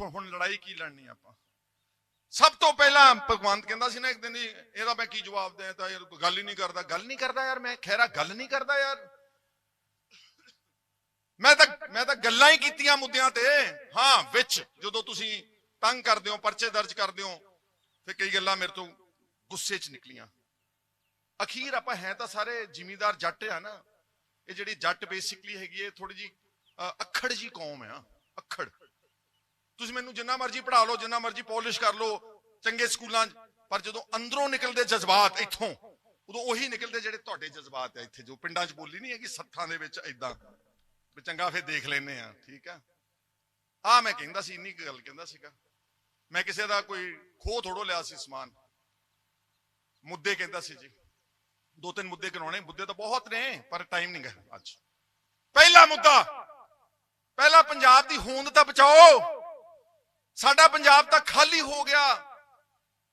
ਹੁਣ ਹੁਣ ਲੜਾਈ ਕੀ ਲੜਨੀ ਆਪਾਂ? ਸਭ ਤੋਂ ਪਹਿਲਾਂ ਭਗਵੰਤ ਕਹਿੰਦਾ ਸੀ ਨਾ ਇੱਕ ਦਿਨ ਜੀ, ਇਹਦਾ ਮੈਂ ਕੀ ਜਵਾਬ ਦਿਆਂ ਤਾਂ ਯਾਰ ਗੱਲ ਹੀ ਨਹੀਂ ਕਰਦਾ। ਗੱਲ ਨਹੀਂ ਕਰਦਾ ਯਾਰ ਮੈਂ? ਖੈਰਾ ਗੱਲ ਨਹੀਂ ਕਰਦਾ ਯਾਰ। ਮੈਂ ਤਾਂ ਮੈਂ ਤਾਂ ਗੱਲਾਂ ਹੀ ਕੀਤੀਆਂ ਮੁੱਦਿਆਂ ਤੇ। ਹਾਂ, ਵਿੱਚ ਜਦੋਂ ਤੁਸੀਂ ਤੰਗ ਕਰਦੇ ਹੋ, ਪਰਚੇ ਦਰਜ ਕਰਦੇ ਹੋ, ਫਿਰ ਕਈ ਗੱਲਾਂ ਮੇਰੇ ਤੋਂ ਗੁੱਸੇ 'ਚ ਨਿਕਲੀਆਂ। ਅਖੀਰ ਆਪਾਂ ਹੈ ਤਾਂ ਸਾਰੇ ਜ਼ਿਮੀਦਾਰ ਜੱਟ ਆ ਨਾ। ਇਹ ਜਿਹੜੀ ਜੱਟ ਬੇਸਿਕਲੀ ਹੈਗੀ ਹੈ ਥੋੜੀ ਜੀ ਅਖੜ ਜੀ ਕੌਮ ਆ। ਅਖੜ। ਤੁਸੀਂ ਮੈਨੂੰ ਜਿੰਨਾ ਮਰਜ਼ੀ ਪੜ੍ਹਾ ਲਓ, ਜਿੰਨਾ ਮਰਜ਼ੀ ਪੋਲਿਸ਼ ਕਰ ਲਓ, ਚੰਗੇ ਸਕੂਲਾਂ 'ਚ, ਪਰ ਜਦੋਂ ਅੰਦਰੋਂ ਨਿਕਲਦੇ ਜਜ਼ਬਾਤ ਇੱਥੋਂ, ਉਦੋਂ ਉਹੀ ਨਿਕਲਦੇ ਜਿਹੜੇ ਤੁਹਾਡੇ ਜਜ਼ਬਾਤ ਹੈ ਇੱਥੇ, ਜੋ ਪਿੰਡਾਂ 'ਚ ਬੋਲੀ ਨਹੀਂ ਹੈਗੀ, ਸੱਥਾਂ ਦੇ ਵਿੱਚ ਐਦਾਂ ਵੀ ਚੰਗਾ ਫੇਰ ਦੇਖ ਲੈਨੇ ਆ, ਠੀਕ ਆ? ਆ ਮੈਂ ਕਹਿੰਦਾ ਸੀ, ਇੰਨੀ ਗੱਲ ਕਹਿੰਦਾ ਸੀਗਾ। ਮੈਂ ਕਿਸੇ ਦਾ ਕੋਈ ਖੋਹ ਥੋੜੋ ਲਿਆ ਸੀ ਸਮਾਨ। ਮੁੱਦੇ ਕਹਿੰਦਾ ਸੀ ਜੀ। ਦੋ ਤਿੰਨ ਮੁੱਦੇ ਕਰਾਉਣੇ, ਮੁੱਦੇ ਤਾਂ ਬਹੁਤ ਨੇ, ਪਰ ਟਾਈਮ ਨਹੀਂ ਗਾ ਅੱਜ। ਪਹਿਲਾ ਮੁੱਦਾ, ਪਹਿਲਾ ਪੰਜਾਬ ਦੀ ਹੋਂਦ ਤਾਂ ਬਚਾਓ। ਸਾਡਾ ਪੰਜਾਬ ਤਾਂ ਖਾਲੀ ਹੋ ਗਿਆ।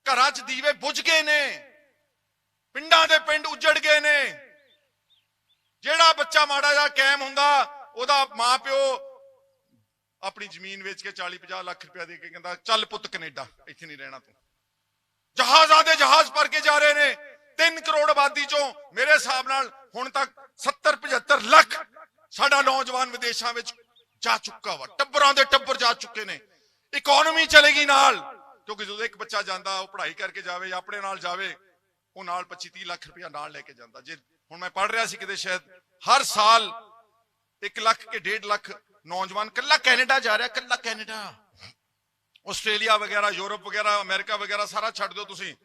ਘਰਾਂ 'ਚ ਦੀਵੇ ਬੁਝ ਗਏ ਨੇ। ਪਿੰਡਾਂ ਦੇ ਪਿੰਡ ਉਜੜ ਗਏ ਨੇ। ਜਿਹੜਾ ਬੱਚਾ ਮਾੜਾ ਜਿਹਾ ਕੈਮ ਹੁੰਦਾ, ਉਹਦਾ ਮਾਪਿਓ ਆਪਣੀ ਜ਼ਮੀਨ ਵੇਚ ਕੇ 40 50 ਲੱਖ ਰੁਪਇਆ ਦੇ ਕੇ ਕਹਿੰਦਾ, ਚੱਲ ਪੁੱਤ ਕੈਨੇਡਾ, ਇੱਥੇ ਨਹੀਂ ਰਹਿਣਾ ਤੂੰ। ਜਹਾਜ਼ ਆਦੇ ਜਹਾਜ਼ ਭਰ ਕੇ ਜਾ ਰਹੇ ਨੇ। 3 ਕਰੋੜ ਆਬਾਦੀ ਚੋਂ ਮੇਰੇ ਹਿਸਾਬ ਨਾਲ ਹੁਣ ਤੱਕ 70 75 ਲੱਖ ਸਾਡਾ ਨੌਜਵਾਨ ਵਿਦੇਸ਼ਾਂ ਵਿੱਚ ਜਾ ਚੁੱਕਾ ਵਾ। ਟੱਬਰਾਂ ਦੇ ਟੱਬਰ ਜਾ ਚੁੱਕੇ ਨੇ। ਇਕਨੋਮੀ ਚਲੇਗੀ ਨਾਲ। ਕਿਉਂਕਿ ਜਦੋਂ ਇੱਕ ਬੱਚਾ ਜਾਂਦਾ, ਉਹ ਪੜ੍ਹਾਈ ਕਰਕੇ ਜਾਵੇ ਜਾਂ ਆਪਣੇ ਨਾਲ ਜਾਵੇ, ਉਹ ਨਾਲ 25 30 ਲੱਖ ਰੁਪਇਆ ਨਾਲ ਲੈ ਕੇ ਜਾਂਦਾ। ਜੇ ਹੁਣ ਮੈਂ ਪੜ੍ਹ ਰਿਹਾ ਸੀ ਕਿਤੇ ਸ਼ਾਇਦ, ਹਰ ਸਾਲ 1 ਲੱਖ ਕੇ 1.5 ਲੱਖ ਨੌਜਵਾਨ ਕੱਲਾ ਕੈਨੇਡਾ ਜਾ ਰਿਹਾ ਕੱਲਾ ਕੈਨੇਡਾ। ਆਸਟ੍ਰੇਲੀਆ ਵਗੈਰਾ, ਯੂਰਪ ਵਗੈਰਾ, ਅਮਰੀਕਾ ਵਗੈਰਾ, ਸਾਰਾ ਛੱਡ ਦਿਓ ਤੁਸੀਂ।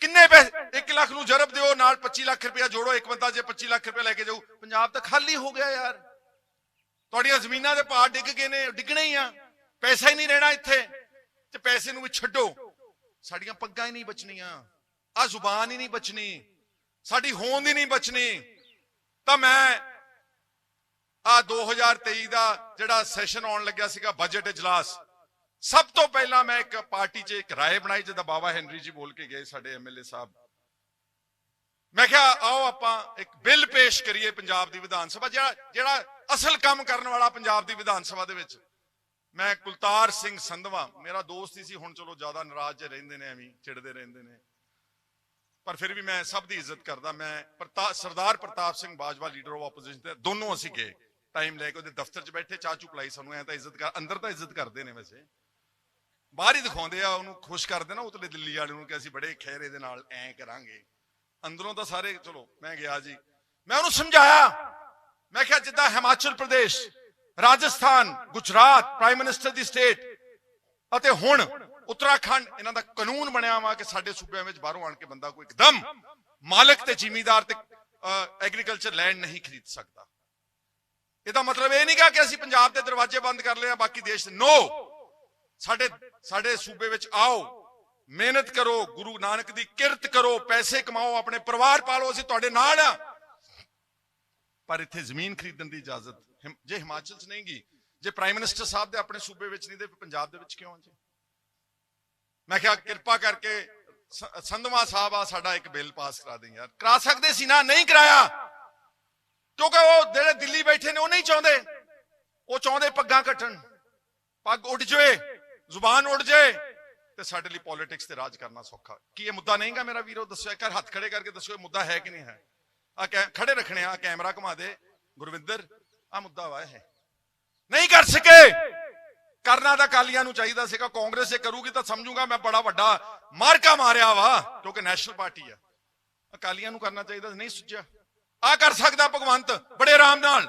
ਕਿੰਨੇ ਪੈਸੇ 1 ਲੱਖ ਨੂੰ ਜਰਬ ਦਿਓ, ਨਾਲ 25 ਲੱਖ ਰੁਪਇਆ ਜੋੜੋ, ਇੱਕ ਬੰਦਾ ਜੇ 25 ਲੱਖ ਰੁਪਇਆ ਲੈ ਕੇ ਜਾਊ, ਪੰਜਾਬ ਤਾਂ ਖਾਲੀ ਹੋ ਗਿਆ ਯਾਰ। ਤੁਹਾਡੀਆਂ ਜ਼ਮੀਨਾਂ ਦੇ ਭਾਅ ਡਿੱਗ ਗਏ ਨੇ, ਡਿੱਗਣੇ ਹੀ ਆ। ਪੈਸਾ ਹੀ ਨਹੀਂ ਰਹਿਣਾ ਇੱਥੇ, ਤੇ ਪੈਸੇ ਨੂੰ ਵੀ ਛੱਡੋ। ਸਾਡੀਆਂ ਪੱਗਾਂ ਹੀ ਨਹੀਂ ਬਚਣੀਆਂ ਆ ਜ਼ੁਬਾਨ ਹੀ ਨਹੀਂ ਬਚਣੀ, ਸਾਡੀ ਹੋਂਦ ਹੀ ਨਹੀਂ ਬਚਣੀ। ਤਾਂ ਮੈਂ ਆ 2023 ਦਾ ਜਿਹੜਾ ਸੈਸ਼ਨ ਆਉਣ ਲੱਗਿਆ ਸੀਗਾ ਬਜਟ ਇਜਲਾਸ, ਸਭ ਤੋਂ ਪਹਿਲਾਂ ਮੈਂ ਇੱਕ ਪਾਰਟੀ 'ਚ ਇੱਕ ਰਾਏ ਬਣਾਈ, ਜਿਹਦਾ ਬਾਬਾ ਹੈਨਰੀ ਜੀ ਬੋਲ ਕੇ ਗਏ ਸਾਡੇ ਐਮਐਲਏ ਸਾਹਿਬ। ਮੈਂ ਕਿਹਾ, ਆਓ ਆਪਾਂ ਇੱਕ ਬਿੱਲ ਪੇਸ਼ ਕਰੀਏ ਪੰਜਾਬ ਦੀ ਵਿਧਾਨ ਸਭਾ, ਜਿਹੜਾ ਜਿਹੜਾ ਅਸਲ ਕੰਮ ਕਰਨ ਵਾਲਾ ਪੰਜਾਬ ਦੀ ਵਿਧਾਨ ਸਭਾ ਦੇ ਵਿੱਚ। ਮੈਂ ਕੁਲਤਾਰ ਸਿੰਘ ਸੰਧਵਾ ਮੇਰਾ ਦੋਸਤ ਹੀ ਸੀ ਹੁਣ ਚਲੋ ਜ਼ਿਆਦਾ ਨਾਰਾਜ਼ ਜਿਹੇ ਰਹਿੰਦੇ ਨੇ ਐਵੇਂ ਹੀ, ਰਹਿੰਦੇ ਨੇ। ਪਰ ਫਿਰ ਵੀ ਮੈਂ ਸਭ ਦੀ ਇੱਜ਼ਤ ਕਰਦਾ ਮੈਂ Partap Sardar Partap Singh Bajwa leader of opposition ਤੇ ਦੋਨੋਂ ਅਸੀਂ ਗਏ। ਟਾਈਮ ਲੈ ਕੇ ਉਹਦੇ ਦਫ਼ਤਰ 'ਚ ਬੈਠੇ ਚਾਹ ਚੂ ਪਲਾਈ ਸਾਨੂੰ ਐ ਤਾਂ ਇੱਜ਼ਤ ਕਰ ਅੰਦਰ ਤਾਂ ਇੱਜ਼ਤ ਕਰਦੇ ਨੇ ਵੈਸੇ। ਬਾਹਰ ਹੀ ਦਿਖਾਉਂਦੇ ਆ ਉਹਨੂੰ ਖੁਸ਼ ਕਰਦੇ ਨਾ ਉਤਲੇ ਦਿੱਲੀ ਵਾਲੇ ਨੂੰ ਕਿ ਅਸੀਂ ਬੜੇ ਖੈਰੇ ਦੇ ਨਾਲ ਐ ਕਰਾਂਗੇ। ਅੰਦਰੋਂ ਤਾਂ ਸਾਰੇ ਚਲੋ ਮੈਂ ਗਿਆ ਜੀ। ਮੈਂ ਉਹਨੂੰ ਸਮਝਾਇਆ। ਮੈਂ ਕਿਹਾ ਜਿੱਦਾਂ ਹਿਮਾਚਲ ਪ੍ਰਦੇਸ਼ ਰਾਜਸਥਾਨ, ਗੁਜਰਾਤ ਪ੍ਰਾਈਮ ਮਿਨਿਸਟਰ ਦੀ ਸਟੇਟ ਅਤੇ ਹੁਣ ਉੱਤਰਾਖੰਡ, ਇਹਨਾਂ ਦਾ ਕਾਨੂੰਨ ਬਣਿਆ ਵਾ ਕਿ ਸਾਡੇ ਸੂਬਿਆਂ ਵਿੱਚ ਬਾਹਰੋਂ ਆਣ ਕੇ ਬੰਦਾ ਕੋਈ ਇੱਕਦਮ ਮਾਲਕ ਤੇ ਜ਼ਿਮੀਂਦਾਰ ਤੇ ਐਗਰੀਕਲਚਰ ਲੈਂਡ ਨਹੀਂ ਖਰੀਦ ਸਕਦਾ। ਇਹਦਾ ਮਤਲਬ ਇਹ ਨਹੀਂਗਾ ਕਿ ਅਸੀਂ ਪੰਜਾਬ ਦੇ ਦਰਵਾਜ਼ੇ ਬੰਦ ਕਰ ਲਏ ਆ, ਬਾਕੀ ਦੇਸ਼ ਨੋ ਸਾਡੇ ਸਾਡੇ ਸੂਬੇ ਵਿੱਚ ਆਓ, ਮਿਹਨਤ ਕਰੋ, ਗੁਰੂ ਨਾਨਕ ਦੀ ਕਿਰਤ ਕਰੋ, ਪੈਸੇ ਕਮਾਓ, ਆਪਣੇ ਪਰਿਵਾਰ ਪਾਲੋ, ਅਸੀਂ ਤੁਹਾਡੇ ਨਾਲ ਆ। ਪਰ ਇੱਥੇ ਜ਼ਮੀਨ ਖਰੀਦਣ ਦੀ ਇਜਾਜ਼ਤ ਜੇ ਹਿਮਾਚਲ 'ਚ ਨਹੀਂ ਗੀ ਜੇ ਪ੍ਰਾਈਮ ਮਿਨਿਸਟਰ ਸਾਹਿਬ ਦੇ ਆਪਣੇ ਸੂਬੇ ਵਿੱਚ ਨਹੀਂ ਤੇ ਪੰਜਾਬ ਦੇ ਵਿੱਚ ਕਿਉਂ ਜੀ? ਮੈਂ ਕਿਹਾ ਕਿਰਪਾ ਕਰਕੇ ਸੰਧਵਾ ਸਾਹਿਬ ਆ ਸਾਡਾ ਇੱਕ ਬਿੱਲ ਪਾਸ ਕਰਾ ਦੇ ਯਾਰ। ਕਰਾ ਸਕਦੇ ਸੀ ਨਾ, ਨਹੀਂ ਕਰਾਇਆ। ਕਿਉਂਕਿ ਉਹ ਜਿਹੜੇ ਦਿੱਲੀ ਬੈਠੇ ਨੇ, ਉਹ ਨਹੀਂ ਚਾਹੁੰਦੇ। ਉਹ ਚਾਹੁੰਦੇ ਪੱਗਾਂ ਕੱਟਣ। ਪੱਗ ਉੱਡ ਜਾਵੇ, ਜ਼ੁਬਾਨ ਉੱਡ ਜਾਏ ਤੇ ਸਾਡੇ ਲਈ ਪੋਲਿਟਿਕਸ ਤੇ ਰਾਜ ਕਰਨਾ ਸੌਖਾ। ਕੀ ਇਹ ਮੁੱਦਾ ਨਹੀਂਗਾ ਮੇਰਾ ਵੀਰੋ? ਦੱਸਿਓ, ਇੱਕ ਹੱਥ ਖੜੇ ਕਰਕੇ ਦੱਸੋ ਇਹ ਮੁੱਦਾ ਹੈ ਕਿ ਨਹੀਂ ਹੈ? ਆ ਖੜੇ ਰੱਖਣੇ ਆ ਕੈਮਰਾ ਘੁਮਾ ਦੇ। ਗੁਰਵਿੰਦਰ ਆ ਮੁੱਦਾ ਵਾ ਇਹ। ਨਹੀਂ ਕਰ ਸਕੇ। ਕਰਨਾ ਤਾਂ ਕਾਲੀਆਂ ਨੂੰ ਚਾਹੀਦਾ ਸੀਗਾ, ਕਾਂਗਰਸ ਇਹ ਕਰੂਗੀ ਤਾਂ ਸਮਝੂਗਾ, ਮੈਂ ਬੜਾ ਵੱਡਾ ਮਾਰਕਾ ਮਾਰਿਆ ਵਾ, ਕਿਉਂਕਿ ਨੈਸ਼ਨਲ ਪਾਰਟੀ ਆ। ਅਕਾਲੀਆਂ ਨੂੰ ਕਰਨਾ ਚਾਹੀਦਾ ਨਹੀਂ ਸੁਝਿਆ ਆ ਕਰ ਸਕਦਾ ਭਗਵੰਤ, ਬੜੇ ਆਰਾਮ ਨਾਲ।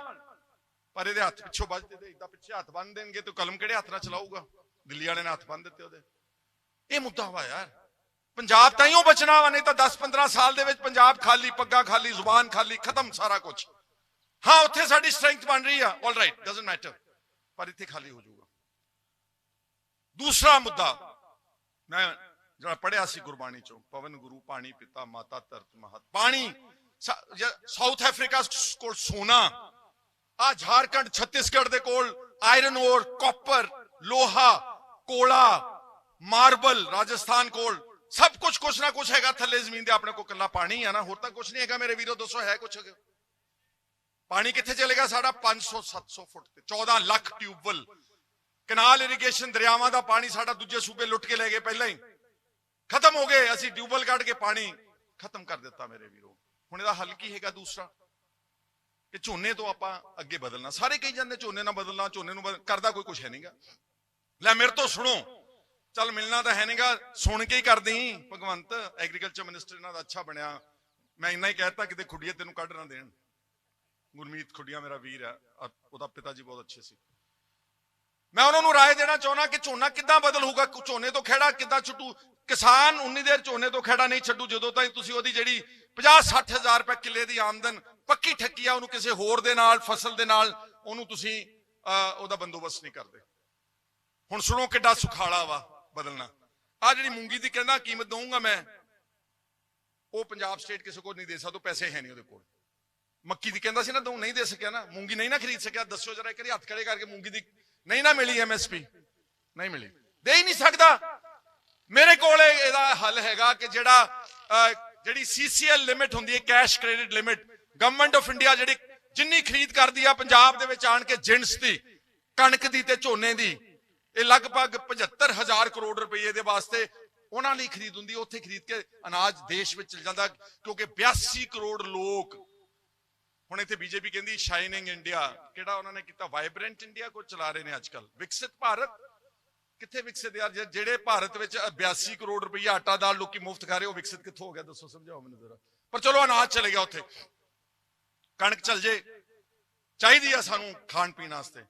ਪਰ ਇਹਦੇ ਹੱਥ ਪਿੱਛੋਂ ਵੱਜਦੇ ਤੇ ਇਦਾਂ ਪਿੱਛੇ ਹੱਥ ਬੰਨ ਦੇਣਗੇ ਤੇ ਕਲਮ ਕਿਹੜੇ ਹੱਥ ਨਾਲ ਚਲਾਊਗਾ? ਦਿੱਲੀ ਵਾਲੇ ਨੇ ਹੱਥ ਬੰਨ ਦਿੱਤੇ ਉਹਦੇ। ਇਹ ਮੁੱਦਾ ਵਾ ਯਾਰ। ਪੰਜਾਬ ਤਾਂ ਹੀ ਉਹ ਬਚਣਾ ਵਾ, ਨਹੀਂ ਤਾਂ 10-15 ਸਾਲ ਦੇ ਵਿੱਚ ਪੰਜਾਬ ਖਾਲੀ, ਪੱਗਾਂ ਖਾਲੀ, ਜ਼ੁਬਾਨ ਖਾਲੀ, ਖਤਮ ਸਾਰਾ ਕੁਝ ਹਾਂ, ਉੱਥੇ ਸਾਡੀ ਸਟਰੈਂਥ ਬਣ ਰਹੀ ਆ। ਆਲ ਰਾਈਟ ਡਸਨਟ ਮੈਟਰ ਪਰ ਇੱਥੇ ਖਾਲੀ ਹੋ ਜਾਊਗਾ। ਦੂਸਰਾ ਮੁੱਦਾ, ਮੈਂ ਜਿਹੜਾ ਪੜਿਆ ਸੀ ਗੁਰਬਾਣੀ ਚੋਂ, ਪਵਨ ਗੁਰੂ, ਪਾਣੀ ਪਿਤਾ, ਮਾਤਾ ਧਰਤ ਮਹਤ। ਪਾਣੀ ਸਾਊਥ ਅਫਰੀਕਾ ਕੋਲ ਸੋਨਾ, ਆ ਝਾਰਖੰਡ, ਛੱਤੀਸਗੜ੍ਹ ਦੇ ਕੋਲ ਆਇਰਨ ਔਰ ਕਾਪਰ ਲੋਹਾ, ਕੋਲਾ ਮਾਰਬਲ ਰਾਜਸਥਾਨ ਕੋਲ ਸਭ ਕੁਝ ਕੁਛ ਨਾ ਕੁਛ ਹੈਗਾ, ਥੱਲੇ ਜ਼ਮੀਨ ਦੇ ਆਪਣੇ ਕੋਲ ਕੱਲਾ ਪਾਣੀ ਆ ਨਾ, ਹੋਰ ਤਾਂ ਕੁਛ ਨਹੀਂ ਹੈਗਾ ਮੇਰੇ ਵੀਰੋ, ਦੱਸੋ ਹੈ ਕੁਛ ਹੈਗਾ? ਪਾਣੀ ਕਿੱਥੇ ਚਲੇਗਾ? ਸਾਡਾ 500 700 ਫੁੱਟ ਤੇ 14 ਲੱਖ ਟਿਊਬਵੈਲ। ਕਨਾਲ ਇਰੀਗੇਸ਼ਨ ਦਰਿਆਵਾਂ ਦਾ ਪਾਣੀ ਸਾਡਾ ਦੂਜੇ ਸੂਬੇ ਲੁੱਟ ਕੇ ਲੈ ਗਏ ਪਹਿਲਾਂ ਹੀ। ਖਤਮ ਹੋ ਗਏ। ਅਸੀਂ ਟਿਊਬਲ ਕੱਢ ਕੇ ਪਾਣੀ ਖਤਮ ਕਰ ਦਿੱਤਾ ਮੇਰੇ ਵੀਰੋ। ਹੁਣ ਇਹਦਾ ਹੱਲ ਕੀ ਹੈਗਾ ਦੂਸਰਾ? ਕਿ ਝੋਨੇ ਤੋਂ ਆਪਾਂ ਅੱਗੇ ਬਦਲਣਾ। ਸਾਰੇ ਕਹੀ ਜਾਂਦੇ, ਝੋਨੇ ਨਾਲ ਬਦਲਣਾ, ਝੋਨੇ ਨੂੰ ਬਦਲ- ਕਰਦਾ ਕੋਈ ਕੁਝ ਹੈ ਨਹੀਂਗਾ ਲੈ ਮੇਰੇ ਤੋਂ ਸੁਣੋ। ਚੱਲ ਮਿਲਣਾ ਤਾਂ ਹੈ ਨਹੀਂਗਾ ਸੁਣ ਕੇ ਹੀ ਕਰਦੀ ਭਗਵੰਤ ਐਗਰੀਕਲਚਰ ਮਿਨਿਸਟਰ ਇਹਨਾਂ ਦਾ ਅੱਛਾ ਬਣਿਆ। ਮੈਂ ਇੰਨਾ ਹੀ ਕਹਿਤਾ ਕਿਤੇ ਖੁੱਡੀਏ ਤੈਨੂੰ ਕੱਢ ਨਾ ਦੇਣ। ਗੁਰਮੀਤ ਖੁੱਡੀਆਂ ਮੇਰਾ ਵੀਰ ਹੈ। ਉਹਦਾ ਪਿਤਾ ਜੀ ਬਹੁਤ ਅੱਛੇ ਸੀ। ਮੈਂ ਉਹਨਾਂ ਨੂੰ ਰਾਏ ਦੇਣਾ ਚਾਹੁੰਦਾ ਕਿ ਝੋਨਾ ਕਿੱਦਾਂ ਬਦਲ ਹੋਊਗਾ? ਝੋਨੇ ਤੋਂ ਖੇੜਾ ਕਿੱਦਾਂ ਛੁੱਟੂ? ਕਿਸਾਨ ਉਨੀ ਦੇਰ ਝੋਨੇ ਤੋਂ ਖੇੜਾ ਨਹੀਂ ਛੱਡੂ ਜਦੋਂ ਤਾਈਂ ਤੁਸੀਂ ਉਹਦੀ ਜਿਹੜੀ 50 60 ਹਜ਼ਾਰ ਰੁਪਏ ਕਿੱਲੇ ਦੀ ਆਮਦਨ ਪੱਕੀ ਠੱਕੀ ਆ ਉਹਨੂੰ ਕਿਸੇ ਹੋਰ ਦੇ ਨਾਲ ਫਸਲ ਦੇ ਨਾਲ ਉਹਨੂੰ ਤੁਸੀਂ ਅਹ, ਉਹਦਾ ਬੰਦੋਬਸਤ ਨਹੀਂ ਕਰਦੇ। ਹੁਣ ਸੁਣੋ ਕਿੱਡਾ ਸੁਖਾਲਾ ਵਾ ਬਦਲਣਾ। ਆ ਜਿਹੜੀ ਮੂੰਗੀ ਦੀ ਕਹਿੰਦਾ ਕੀਮਤ ਦਊਂਗਾ ਮੈਂ ਉਹ ਪੰਜਾਬ ਸਟੇਟ ਕਿਸੇ ਕੋਲ ਨਹੀਂ ਦੇ ਸਕਦਾ ਪੈਸੇ ਹੈ ਨਹੀਂ ਉਹਦੇ ਕੋਲ। ਮੱਕੀ ਦੀ ਕਹਿੰਦਾ ਸੀ ਨਾ ਤੂੰ ਨਹੀਂ ਦੇ ਸਕਿਆ ਨਾ ਮੂੰਗੀ ਨਹੀਂ ਨਾ ਖਰੀਦ ਸਕਿਆ ਦੱਸੋ ਜਰਾ ਇੱਕ ਵਾਰੀ ਹੱਥ ਖੜੇ ਕਰਕੇ ਮੂੰਗੀ ਦੀ ਨਹੀਂ ਨਾ ਮਿਲੀ ਐਮਐਸਪੀ ਨਹੀਂ ਮਿਲੀ। ਦੇ ਹੀ ਨਹੀਂ ਸਕਦਾ। ਮੇਰੇ ਕੋਲ ਇਹਦਾ ਹੱਲ ਹੈਗਾ ਕਿ ਜਿਹੜਾ ਅਹ, ਜਿਹੜੀ ਸੀਸੀਐਲ ਲਿਮਿਟ ਹੁੰਦੀ ਹੈ cash credit limit government of India ਜਿਹੜੀ ਜਿੰਨੀ ਖਰੀਦ ਕਰਦੀ ਆ ਪੰਜਾਬ ਦੇ ਵਿੱਚ ਆਣ ਕੇ ਜਿੰਸ ਦੀ ਕਣਕ ਦੀ ਤੇ ਝੋਨੇ ਦੀ ਇਹ ਲਗਭਗ 75000 ਕਰੋੜ ਰੁਪਏ ਦੇ ਵਾਸਤੇ ਉਹਨਾਂ ਲਈ ਖਰੀਦ ਹੁੰਦੀ ਉੱਥੇ ਖਰੀਦ ਕੇ ਅਨਾਜ ਦੇਸ਼ ਵਿੱਚ ਚਲ ਜਾਂਦਾ ਕਿਉਂਕਿ 82 ਕਰੋੜ ਲੋਕ ਹੁਣ ਇੱਥੇ ਬੀਜੇਪੀ ਕਹਿੰਦੀ ਸ਼ਾਈਨਿੰਗ ਇੰਡੀਆ ਕਿਹੜਾ ਉਹਨਾਂ ਨੇ ਕੀਤਾ? ਵਾਈਬ੍ਰੈਂਟ ਇੰਡੀਆ ਕੋ ਚਲਾ ਰਹੇ ਨੇ ਅੱਜ ਵਿਕਸਿਤ ਭਾਰਤ ਕਿੱਥੇ ਵਿਕਸਿਤ ਯਾਰ? ਜਿਹੜੇ ਭਾਰਤ ਵਿੱਚ 82 ਕਰੋੜ ਰੁਪਈਆ ਆਟਾ ਦਾਲ ਲੋਕੀ ਮੁਫਤ ਖਾ ਰਹੇ, ਉਹ ਵਿਕਸਿਤ ਕਿੱਥੋਂ ਹੋ ਗਿਆ? ਦੱਸੋ, ਸਮਝਾਓ ਮੈਨੂੰ ਜ਼ਰਾ। ਪਰ ਚਲੋ ਅਨਾਜ ਚਲੇ ਗਿਆ ਉੱਥੇ। ਕਣਕ ਚਲ ਜੇ। ਚਾਹੀਦੀ ਆ ਸਾਨੂੰ ਖਾਣ ਪੀਣ ਵਾਸਤੇ।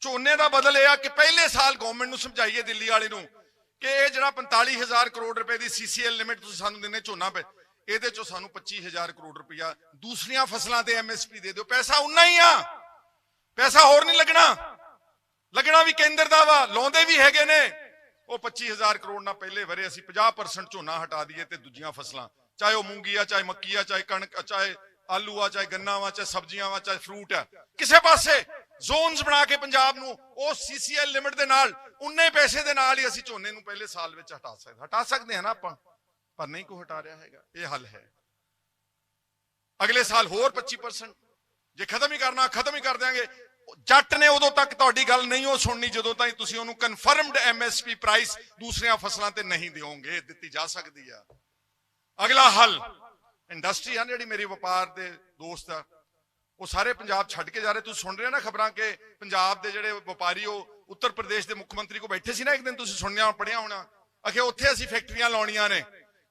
ਝੋਨੇ ਦਾ ਬਦਲ ਇਹ ਆ ਕਿ ਪਹਿਲੇ ਸਾਲ ਗਵਰਨਮੈਂਟ ਨੂੰ ਸਮਝਾਈਏ ਦਿੱਲੀ ਵਾਲੇ ਨੂੰ ਕਿ ਇਹ ਜਿਹੜਾ 45000 ਕਰੋੜ ਰੁਪਏ ਦੀ ਸੀਸੀਐਲ ਲਿਮਿਟ ਤੁਸੀਂ ਸਾਨੂੰ ਦਿੰਦੇ, ਝੋਨਾ ਪੇ ਇਹਦੇ ਚੋਂ ਸਾਨੂੰ 25000 ਕਰੋੜ ਰੁਪਇਆ ਦੂਸਰੀਆਂ ਫਸਲਾਂ ਤੇ ਐਮਐਸਪੀ ਦੇ ਦਿਓ। ਪੈਸਾ ਉਨਾ ਹੀ ਆ। ਪੈਸਾ ਹੋਰ ਨਹੀਂ ਲੱਗਣਾ। ਲੱਗਣਾ ਵੀ ਕੇਂਦਰ ਦਾ ਵਾ, ਲਾਉਂਦੇ ਵੀ ਹੈਗੇ ਨੇ। ਉਹ 25000 ਕਰੋੜ ਨਾਲ ਪਹਿਲੇ ਵਰੇ ਅਸੀਂ 50% ਝੋਨਾ ਹਟਾ ਦਈਏ ਤੇ ਦੂਜੀਆਂ ਫਸਲਾਂ। ਚਾਹੇ ਉਹ ਮੂੰਗੀ ਆ, ਚਾਹੇ ਮੱਕੀ ਆ, ਚਾਹੇ ਕਣਕ ਚਾਹੇ ਆਲੂ ਆ, ਚਾਹੇ ਗੰਨਾ ਵਾ, ਚਾਹੇ ਸਬਜ਼ੀਆਂ ਵਾ, ਚਾਹੇ ਫਰੂਟ ਆ। ਕਿਸੇ ਪਾਸੇ ਜ਼ੋਨਸ ਬਣਾ ਕੇ ਪੰਜਾਬ ਨੂੰ, ਉਹ ਸੀਸੀਐਲ ਲਿਮਿਟ ਦੇ ਨਾਲ, ਉਨੇ ਪੈਸੇ ਦੇ ਨਾਲ ਹੀ ਅਸੀਂ ਝੋਨੇ ਨੂੰ ਪਹਿਲੇ ਸਾਲ ਵਿੱਚ ਹਟਾ ਸਕਦੇ ਹਟਾ ਸਕਦੇ ਹਾਂ ਨਾ ਆਪਾਂ। ਪਰ ਨਹੀਂ ਕੋਈ ਹਟਾ ਰਿਹਾ ਹੈਗਾ। ਇਹ ਹੱਲ ਹੈ। ਅਗਲੇ ਸਾਲ ਹੋਰ 25% ਜੇ ਖਤਮ ਹੀ ਕਰਨਾ, ਖਤਮ ਹੀ ਕਰ ਦਿਆਂਗੇ। ਜੱਟ ਨੇ ਉਦੋਂ ਤੱਕ ਤੁਹਾਡੀ ਗੱਲ ਨਹੀਂ ਉਹ ਸੁਣਨੀ, ਜਦੋਂ ਤਾਈਂ ਤੁਸੀਂ ਉਹਨੂੰ ਕਨਫਰਮਡ ਐਮਐਸਪੀ ਪ੍ਰਾਈਸ ਦੂਸਰੀਆਂ ਫਸਲਾਂ ਤੇ ਨਹੀਂ ਦਿਓਗੇ, ਦਿੱਤੀ ਜਾ ਸਕਦੀ ਆ। ਅਗਲਾ ਹੱਲ। ਇੰਡਸਟਰੀ ਹਨ ਜਿਹੜੀ ਮੇਰੇ ਵਪਾਰ ਦੇ ਦੋਸਤ ਆ, ਉਹ ਸਾਰੇ ਪੰਜਾਬ ਛੱਡ ਕੇ ਜਾ ਰਹੇ। ਤੁਸੀਂ ਸੁਣ ਰਹੇ ਹੋ ਨਾ ਖਬਰਾਂ ਕਿ ਪੰਜਾਬ ਦੇ ਜਿਹੜੇ ਵਪਾਰੀ ਉਹ ਉੱਤਰ ਪ੍ਰਦੇਸ਼ ਦੇ ਮੁੱਖ ਮੰਤਰੀ ਕੋ ਬੈਠੇ ਸੀ ਨਾ ਇੱਕ ਦਿਨ, ਤੁਸੀਂ ਸੁਣਿਆ ਪੜਿਆ ਹੋਣਾ। ਅਖੇ ਉੱਥੇ ਅਸੀਂ ਫੈਕਟਰੀਆਂ ਲਾਉਣੀਆਂ ਨੇ।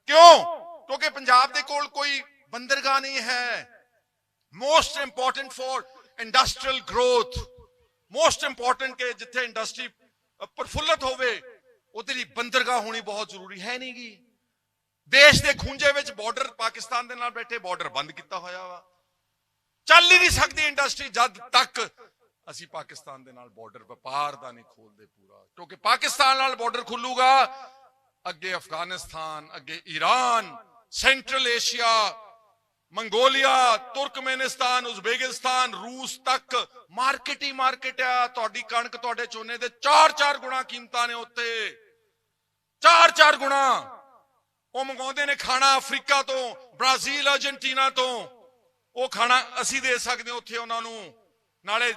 ਕਿਉਂ? ਕਿਉਂਕਿ ਪੰਜਾਬ ਦੇ ਕੋਲ ਕੋਈ ਬੰਦਰਗਾਹ ਨਹੀਂ ਹੈ। Most important for industrial growth most important ਕਿ ਜਿੱਥੇ ਇੰਡਸਟਰੀ ਪ੍ਰਫੁੱਲਤ ਹੋਵੇ, ਉਹਦੇ ਲਈ ਬੰਦਰਗਾਹ ਹੋਣੀ ਬਹੁਤ ਜ਼ਰੂਰੀ ਹੈ ਨਹੀਂਗੀ ਦੇਸ਼ ਦੇ ਖੂੰਜੇ ਵਿੱਚ ਬਾਰਡਰ ਪਾਕਿਸਤਾਨ ਦੇ ਨਾਲ ਬੈਠੇ ਬਾਰਡਰ ਬੰਦ ਕੀਤਾ ਹੋਇਆ ਵਾ। ਚੱਲ ਹੀ ਨਹੀਂ ਸਕਦੀ ਇੰਡਸਟਰੀ ਜਦ ਤੱਕ ਅਸੀਂ ਪਾਕਿਸਤਾਨ ਦੇ ਨਾਲ ਬਾਰਡਰ ਵਪਾਰ ਦਾ ਨਹੀਂ ਖੋਲਦੇ ਪੂਰਾ। ਕਿਉਂਕਿ ਪਾਕਿਸਤਾਨ ਨਾਲ ਬਾਰਡਰ ਖੁੱਲੂਗਾ ਅੱਗੇ ਅਫਗਾਨਿਸਤਾਨ, ਅੱਗੇ Iran, Central Asia, Mongolia, Turkmenistan, Uzbekistan, ਰੂਸ ਤੱਕ ਮਾਰਕੀਟ ਹੀ ਮਾਰਕੀਟ ਆ। ਤੁਹਾਡੀ ਕਣਕ ਤੁਹਾਡੇ ਝੋਨੇ ਦੇ 4-4 ਗੁਣਾ ਕੀਮਤਾਂ ਨੇ ਉੱਤੇ। 4-4 ਗੁਣਾ। ਉਹ ਮੰਗਾਉਂਦੇ ਨੇ ਖਾਣਾ ਅਫਰੀਕਾ ਤੋਂ, ਬ੍ਰਾਜ਼ੀਲ ਅਰਜنٹੀਨਾ ਤੋਂ। ਉਹ ਖਾਣਾ ਅਸੀਂ ਦੇ ਸਕਦੇ ਉੱਥੇ ਉਹਨਾਂ ਨੂੰ। ਨਾਲੇ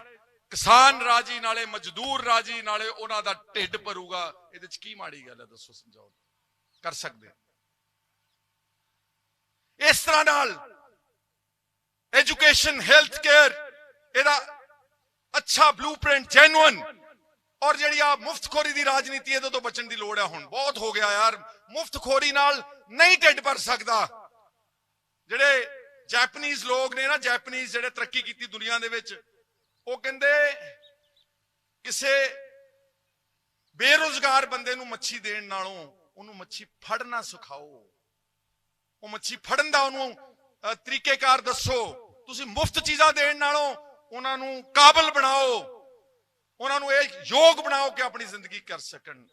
ਕਿਸਾਨ ਰਾਜੀ ਨਾਲੇ, ਮਜ਼ਦੂਰ ਰਾਜੀ ਨਾਲੇ ਉਹਨਾਂ ਦਾ ਢਿੱਡ ਭਰੂਗਾ। ਇਹਦੇ ਚ ਕੀ ਮਾੜੀ ਗੱਲ ਹੈ ਦੱਸੋ ਸਮਝਾਓ? ਕਰ ਸਕਦੇ ਇਸ ਤਰ੍ਹਾਂ ਨਾਲ ਐਜੂਕੇਸ਼ਨ ਹੈਲਥ ਕੇਅਰ ਇਹਦਾ ਅੱਛਾ ਬਲੂਪ੍ਰਿੰਟ ਜੈਨੂਇਨ ਔਰ ਜਿਹੜੀ ਆ ਮੁਫਤਖੋਰੀ ਦੀ ਰਾਜਨੀਤੀ ਇਹਦੇ ਤੋਂ ਬਚਣ ਦੀ ਲੋੜ ਹੈ ਹੁਣ। ਬਹੁਤ ਹੋ ਗਿਆ ਯਾਰ। ਮੁਫਤਖੋਰੀ ਨਾਲ ਨਹੀਂ ਢਿੱਡ ਭਰ ਸਕਦਾ। ਜਿਹੜੇ ਜੈਪਨੀਜ਼ ਲੋਕ ਨੇ ਨਾ ਜੈਪਨੀਜ਼ ਜਿਹੜੇ ਤਰੱਕੀ ਕੀਤੀ ਦੁਨੀਆ ਦੇ ਵਿੱਚ ਉਹ ਕਹਿੰਦੇ ਕਿਸੇ ਬੇਰੋਜ਼ਗਾਰ ਬੰਦੇ ਨੂੰ ਮੱਛੀ ਦੇਣ ਨਾਲੋਂ ਉਹਨੂੰ ਮੱਛੀ ਫੜਨਾ ਸਿਖਾਓ। ਉਹ ਮੱਛੀ ਫੜਨ ਦਾ ਉਹਨੂੰ ਤਰੀਕੇਕਾਰ ਦੱਸੋ। ਤੁਸੀਂ ਮੁਫਤ ਚੀਜ਼ਾਂ ਦੇਣ ਨਾਲੋਂ ਉਹਨਾਂ ਨੂੰ ਕਾਬਲ ਬਣਾਓ। ਉਹਨਾਂ ਨੂੰ ਇਹ ਯੋਗ ਬਣਾਓ ਕਿ ਆਪਣੀ ਜ਼ਿੰਦਗੀ ਕਰ ਸਕਣ।